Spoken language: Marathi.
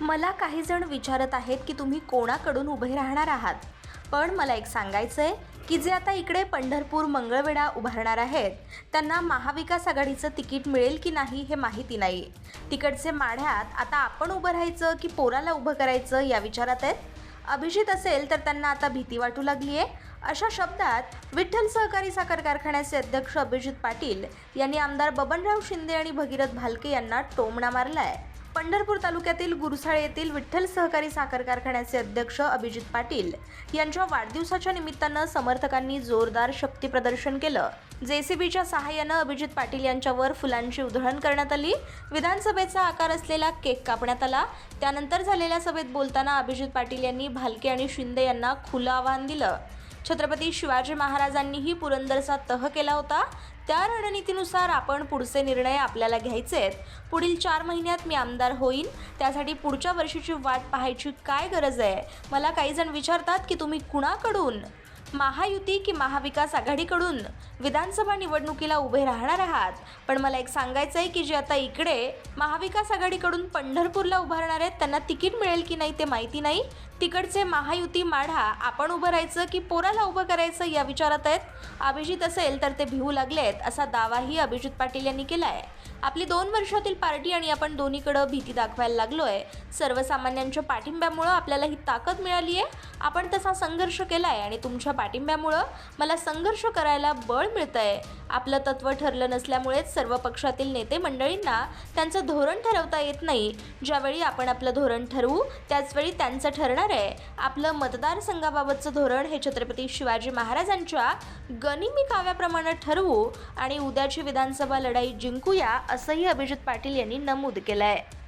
मला काही जण विचारत आहेत की तुम्ही कोणाकडून उभे राहणार आहात? पण मला एक सांगायचं आहे की जे आता इकडे पंढरपूर मंगळवेढा उभारणार आहेत त्यांना महाविकास आघाडीचं तिकीट मिळेल की नाही हे माहिती नाही. तिकडचे माढ्यात आता आपण उभं राहायचं की पोराला उभं करायचं या विचारात आहेत? अभिजित असेल तर त्यांना आता भीती वाटू लागली आहे अशा शब्दात विठ्ठल सहकारी साखर कारखान्याचे अध्यक्ष अभिजित पाटील यांनी आमदार बबनराव शिंदे आणि भगीरथ भालके यांना टोमणा मारला आहे पंढरपूर तालुक्यातील गुरसाळे येथील विठ्ठल सहकारी साखर कारखान्याचे अध्यक्ष अभिजित पाटील यांच्या वाढदिवसाच्या निमित्तानं समर्थकांनी जोरदार शक्ती प्रदर्शन केलं. जेसीबीच्या सहाय्यानं अभिजित पाटील यांच्यावर फुलांची उधळण करण्यात आली. विधानसभेचा आकार असलेला केक कापण्यात आला. त्यानंतर झालेल्या सभेत बोलताना अभिजित पाटील यांनी भालके आणि शिंदे यांना खुलं आव्हान दिलं. छत्रपती शिवाजी महाराजांनीही पुरंदरचा तह केला होता. त्या रणनीतीनुसार आपण पुढचे निर्णय आपल्याला घ्यायचे आहेत. पुढील चार महिन्यात मी आमदार होईन. त्यासाठी पुढच्या वर्षीची वाट पाहायची काय गरज आहे? मला काही जण विचारतात की तुम्ही कुणाकडून महायुती की महाविकास आघाडीकडून विधानसभा निवडणुकीला उभे राहणार आहात. पण मला एक सांगायचं आहे की जे आता इकडे महाविकास आघाडीकडून पंढरपूरला उभारणार आहेत त्यांना तिकीट मिळेल की नाही ते माहिती नाही. तिकडचे महायुती माढा आपण उभं राहायचं की पोराला उभं करायचं या विचारात आहेत. अभिजित असेल तर ते भिवू लागलेत असा दावाही अभिजित पाटील यांनी केला आहे आपली दोन वर्षातील पार्टी आणि आपण दोन्हीकडं भीती दाखवायला लागलो आहे सर्वसामान्यांच्या पाठिंब्यामुळं आपल्याला ही ताकद मिळाली आहे आपण तसा संघर्ष केला आहे आणि तुमच्या पाठिंब्यामुळं मला संघर्ष करायला बळ मिळतं आहे आपलं तत्त्व ठरलं नसल्यामुळेच सर्व पक्षातील नेते मंडळींना त्यांचं धोरण ठरवता येत नाही. ज्यावेळी आपण आपलं धोरण ठरवू त्याचवेळी त्यांचं ठरणार आहे. आपलं मतदारसंघाबाबतचं धोरण हे छत्रपती शिवाजी महाराजांच्या गनिमी काव्याप्रमाणे ठरवू आणि उद्याची विधानसभा लढाई जिंकूया असंही अभिजित पाटील यांनी नमूद केलं आहे